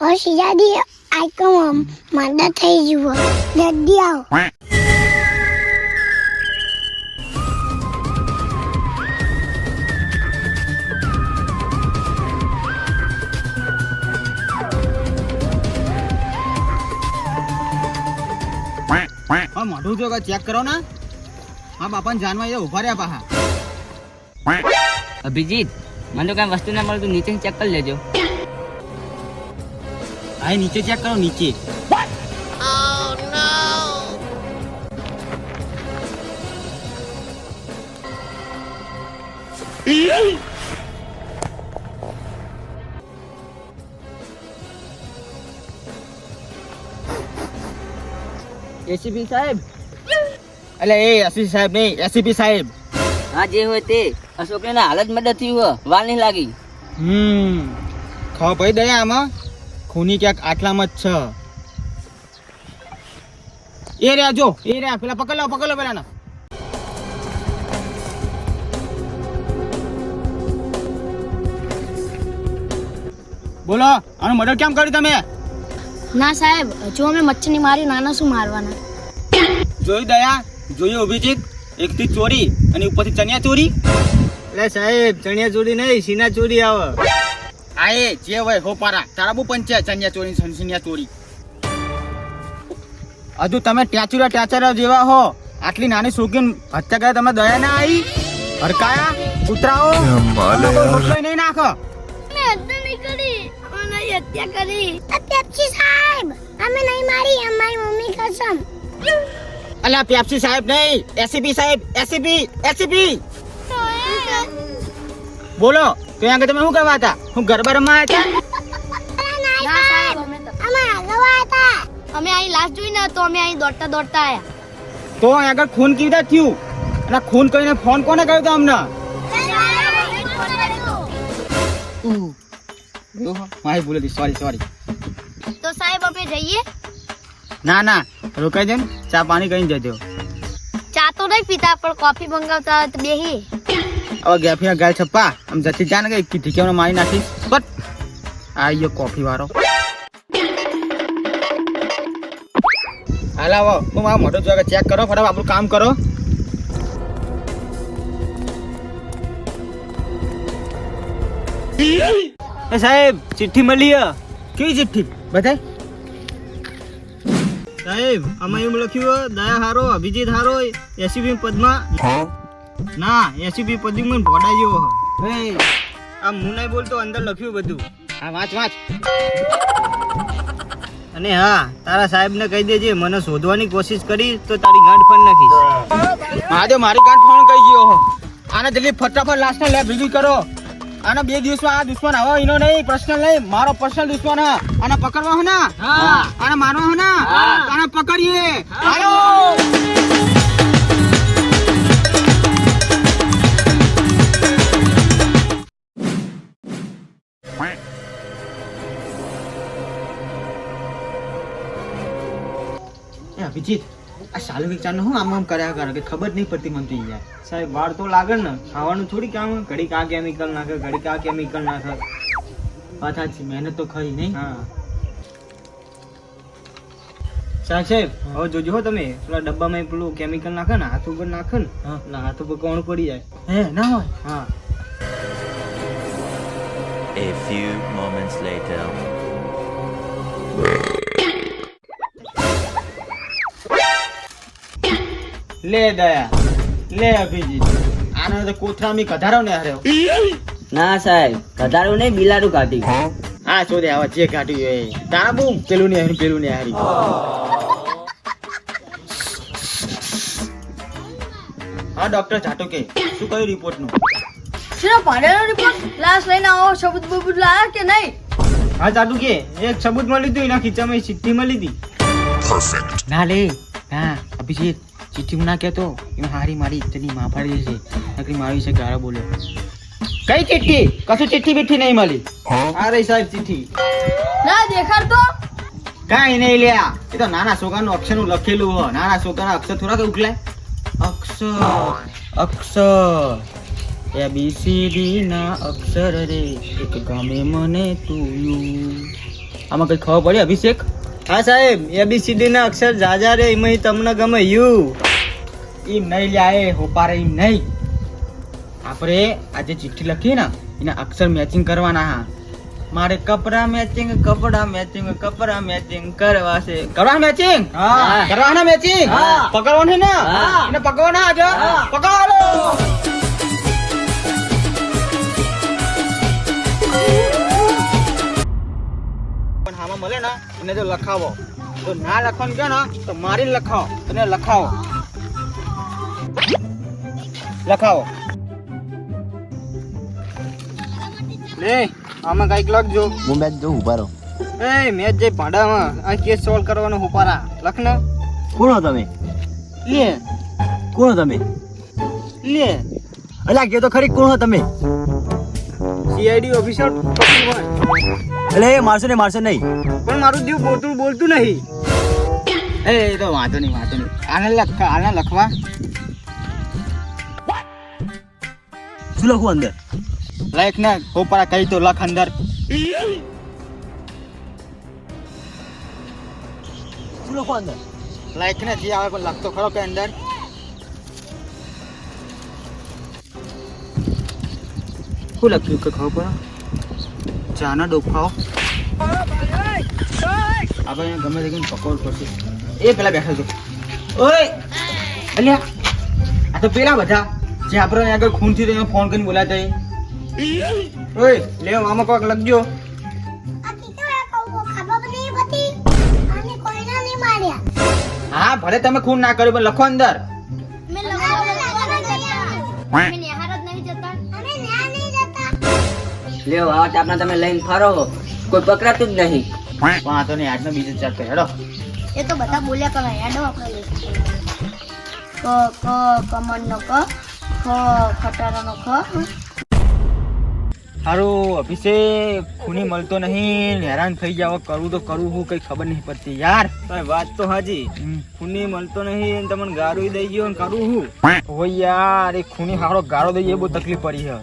હવે સિયાદી આઈ કમ માંદા થઈ જુઓ જલ્દી આવો. હા મોઢું જો ચેક કરો ને. હા બાપાને જાનવા એ ઊભા રહ્યા પાહા અભિજીત મને તો કઈ વસ્તુ ના મળે તું નીચે ચેક કરી લેજો. આ નીચે ચેક કરો નીચે એસીપી સાહેબ એટલે એ એસપી સાહેબ નહીં એસીપી સાહેબ હા જે હોય તે અશોકને ના હાલત મદદ થયું હોય વાલ નહીં લાગી હમ ખાવ ભાઈ દયા આમાં ખૂની ક્યાંક આટલામાં જ છે. એ રહ્યા જો એ રહ્યા પેલા પકડ લો પકડ લો પેલાના. બોલો આનું મર્ડર કેમ કર્યું તમે? ના સાહેબ જો અમે મચ્છરની મારી નાના શું મારવાના? જોયું દયા? જોયું અભિજીત? એક થી ચોરી અને ઉપરથી ચણિયા ચોરી એટલે સાહેબ ચણિયા ચોરી નહીં સીના ચોરી આવે. આ એ જે હોય હો પારા. તારા બહુ પંચાયત ચણિયા ચોરી સનસનિયા ચોરી. હજુ તમે ટેચુરા ટેચરા જેવા હો. આટલી નાની શોખીન હત્યા કરે તમે દયા ના આવી હરકાયા ઉતરાઓ નહીં નાખો. અમે હત્યા નહીં કરી. અમે હત્યા કરી. પેપ્સી સાહેબ અમે નહીં મારી અમારી મમ્મી કસમ. અલ્યા પેપ્સી સાહેબ નહીં. એસીપી સાહેબ એસીપી એસીપી બોલો. તો આગળ તમે શું કરવા હતા હું ગરબા રમવા આવ્યા હતા ના સાહેબ અમે આગળ હતા અમે અહીં લાસ્ટ જોઈ ને તો અમે અહીં દોડતા દોડતા આયા તો આગળ ખૂન કેવી રીતે થયું અને આ ખૂન કરીને ફોન કોને કર્યો તો અમને મારી ભૂલ હતી સોરી સોરી તો સાહેબ અમે જઈએ ના ના રોકાઈ દે ને ચા પાણી કરીને જજો ચા તો નહીં પીતા પણ કોફી મંગાવતા હોય તો બેહી હવે ગેફીના ગાય છપ્પા આમ જતી જા ને કઈ ઠીકેવને મારી નાખીશ બટ, આ ગયો કોફી વાળો. હાલ આવો. હું મારો મોટો જોવા ચેક કરો, ફટાફટ આપણું કામ કરો. એ સાહેબ, ચિઠ્ઠી મળી. કેવી ચિઠ્ઠી? બધાય? સાહેબ, આમાં એમ લખ્યું દયા હારો, અભિજીત હારો એસીપી પદમાં. ના પદમાં ભોડા જેવો હે. આ હું નહીં બોલતો અંદર લખ્યું બધું. હા વાંચ વાંચ. અને હા તારા સાહેબને કહી દેજે મને શોધવાની કોશિશ કરી તો તારી ગાંઠ ફોન નાખીશ. મહાદેવ મારી ગાંઠ ફોન કહી ગયો હો. આને જલ્દી ફટાફટ લાસ્ટને લેબ ભેગી કરો. આના બે દિવસમાં આ દુશ્મન આવો એનો નહીં પર્સનલ નહીં. મારો પર્સનલ દુશ્મન હે. આને પકડવા હો ના? આને મારવા હો ના? આને પકડીએ. હાલો. એ અભિજીત આ સાલુ વિચારનો હું આમ આમ કર્યા કરે કે ખબર નહીં પડતી મને થઈ જાય સાહેબ વાર તો લાગે ને. ખાવાનું થોડી કામ. ઘડીક આ કેમિકલ નાખે ઘડીક આ કેમિકલ નાખે. વાત સાચી મહેનત તો ખરી નહીં? હા. સાહેબ સાહેબ હવે જોજો હો તમે. પેલા ડબ્બામાં પેલું કેમિકલ નાખે ને હાથ ઉપર નાખે ને હા. એટલે હાથ ઉપર કોણ પડી જાય. હે ના હોય. હા. A few moments later. લે દયા લે અભિજીત આનો તો કોથરામી કધારો ને હાર્યો. ના સાહેબ કધારો નહીં બિલાડું કાઢ્યું હા? શોધે આવા જે કાઢ્યું એ. તારા બહુ પેલું ને હારી પેલું ને હારી હા ડોક્ટર જાટો કે શું કયું રિપોર્ટનું શેનો પાડેલો રિપોર્ટ લાશ લઈને આવો સબૂત બબૂત લાયા કે નહીં? હા ચાટુ કે એક સબૂત મળી હતું એના ખીચામાં સિદ્ધિ મળી હતી. ના લે ના અભિજીત. ચિઠ્ઠી હું ના કહેતો એમ હારી મારી ઇજ્જતની માં પાડી છે. નકરી મારી છે ગાળો બોલ્યો. કઈ ચિઠ્ઠી? કશું ચિઠ્ઠી બીઠી નહીં મળી. આ રહી સાહેબ ચિઠ્ઠી. ના દેખાડતો. કાંઈ નહીં લ્યા. એ તો નાના છોકરાનું અક્ષરનું લખેલું હોય. નાના છોકરાના અક્ષર થોડા ઉકલાય અક્ષર અક્ષર. એ બી સી ડી ના અક્ષર રે. એક ગમે મને તું આમાં કઈ ખબર પડી અભિષેક? હા સાહેબ એબીસીડી ના અક્ષર જાજા રે એમાં તમને ગમે યુ. એમ નહીં લ્યા એ હોપારે એમ નહીં. આપણે આજે ચિઠ્ઠી લખી ને એના અક્ષર મેચિંગ કરવાના હા. મારે કપડા મેચિંગ કપડા મેચિંગ કપડા મેચિંગ કરવા છે. કરવા મેચિંગ હા. કરવાના મેચિંગ પકડવાની પકડવાનું ને? એને પકડવાના આજે? પકડો! મળે ને એને જો લખાવો. જો ના લખવાનું કહો ને તો મારી લખાવો અને લખાવો. લખાવો. લે આમાં કંઈક લખજો. હું મેચ જો ઊભા રહો. એ મેચ જે ભાડામાં આ કેસ સોલ્વ કરવાનો ઉપારા લખ ને. કોણ તમે? લે. કોણ તમે? લે. અલા કે તો ખરી કોણ તમે? સીઆઈડી ઓફિસર એટલે મારશો નહીં મારશો નહીં. પણ મારું દીવ બોલતું બોલતું નહીં. એ એ તો વાંધો નહીં વાંધો નહીં. આને લખ આને લખવા. શું લખું અંદર? લખ ને કોપરા કહી તો લખ અંદર. શું લખું અંદર? લખ ને જે આવે પણ લખતો ખરો કે અંદર. શું લખ્યું કે ખબર પડે? ચાના ડોફાઓ આપણે ગમે તે પકડવું પડશે એ પેલા બેઠા છો ઓય! અલ્યા આ તો પેલા બધા. જે આપણે આગળ ખૂનથી તેને ફોન કરીને બોલાતા એ. ઓય લે આમાં કોક લખજો. હા ભલે તમે ખૂન ના કર્યું પણ લખો અંદર. લ્યો આ ચાપના તમે લઈને ફરો. કોઈ પકડાતું જ નહીં. વાંધો નહીં આજનો બીજો ચેપ્ટર હેડો. એ તો બધા બોલ્યા કરે હેડો આપણે લઈ ક ક કમળનો ક ખ ખટારાનો ખ હારું અભિષેક ખૂની મળતો નહીં હેરાન થઈ જાવ કરવું તો કરવું હું કઈ ખબર નહીં પડતી. યાર ભાઈ વાત તો હાજી ખૂની મળતો નહીં અને તમને ગારો દઈ ગયો ને કરું હું. હોય યાર એ ખૂની હારો ગારો દઈએ બહુ તકલીફ પડી છે.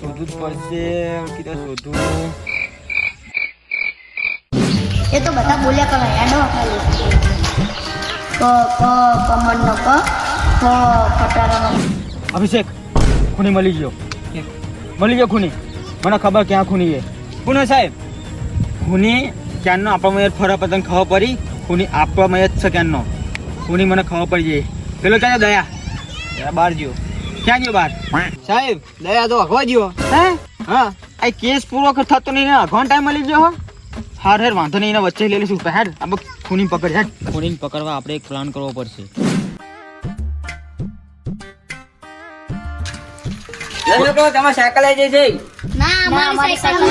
શોધવું જ પડશે. કીધું શોધવું એ તો બધા બોલ્યા કરે એડો ક ક કમળનો ક ખ ખટારાનો અભિષેક ખૂની મળી ગયો. મળી ગયો ખૂની. મને ખબર ક્યાં ખૂની છે. કોનો સાહેબ, ખૂની ક્યાંનો આપણા મયત ફરક પતંગ ખબર પડી? ખૂની આપવા મયત છે ક્યાંનો? ખૂની મને ખબર પડી જાય પેલો ક્યાં દયા. દયા બહાર ગયો. ક્યાં ગયો બહાર? સાહેબ, દયા તો હકવા ગયો. હે? આ કેસ પૂરો થતો નહીં. ને ઘણ ટાઈમ મળી ગયો હાર, હેર, વાંધો નહીં. એના વચ્ચે લઈ લઈશું. હેડ આપણે ખૂની પકડ, હેડ. ખૂની પકડવા આપણે એક પ્લાન કરવો પડશે. તમારી સાયકલ આવી જઈ ના અમારી સાયકલ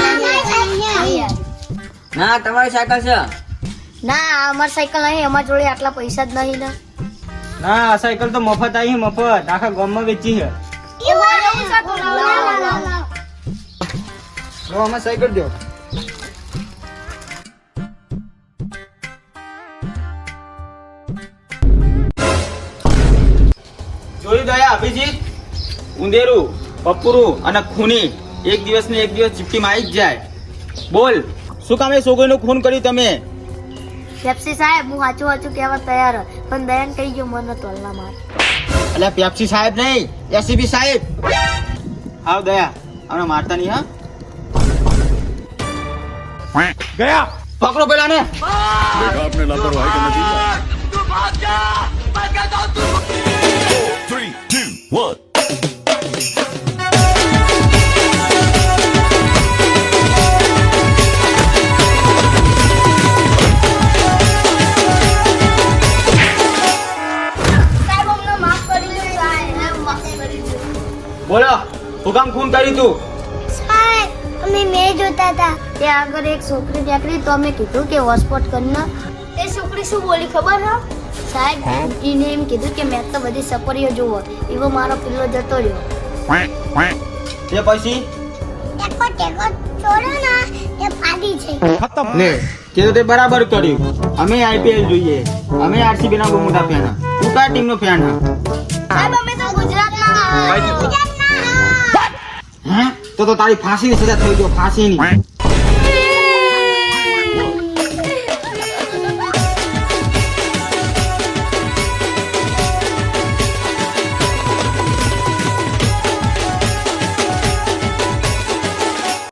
ના તમારી સાયકલ છે? ના અમારી સાયકલ નહીં અમારી જોડે આટલા પૈસા જ નહીં ને. ના આ સાયકલ તો મફત આવી મફત. આખા ગામમાં વેચી છે. આમાં સાયકલ દો. જોયું દયા અભિજીત? ઉંદેરું? પપ્પુરુ અને ખૂની. એક દિવસ ને એક દિવસ ચીપટીમાં આવી જાય. બોલ શું કામે સોગોઈનું ખૂન કર્યું તમે? પેપ્સી સાહેબ હું હાચું હાચું કહેવા તૈયાર પણ દયાન કહી ગયો મને તોલના માર. એટલે પેપ્સી સાહેબ નહીં એસીબી સાહેબ. આવ દયા હમણાં મારતા નહીં હા? ગયા? પકડો પેલા ને આપને લાપરવાહી કે નથી. તું ભાગ જા 3 2 1 કામ ખૂન કર્યું તું? સાહેબ અમે મે જોતા હતા. તે આગળ એક છોકરી નીકળી તો અમે કીધું કે હોસ્પોટ કરીને તે છોકરી શું બોલી ખબર હો? સાહેબ એને એમ કીધું કે મેં તો બધી સપરીઓ જોવો એવો મારો પિલ્લો જતો રહ્યો. તે પછી? ટેકો ટેકો છોડો ના. એ ફાડી છે. લે તે તો તે બરાબર કર્યું. અમે આઈપીએલ જોઈએ. અમે આરસીબી ના બહુ મોટા ફેન તું કયા ટીમ નો ફેન સાહેબ અમે તો ગુજરાતના ગુજરાતના હે તો તો તારી ફાંસીની સજા થઈ ગયો ફાંસીની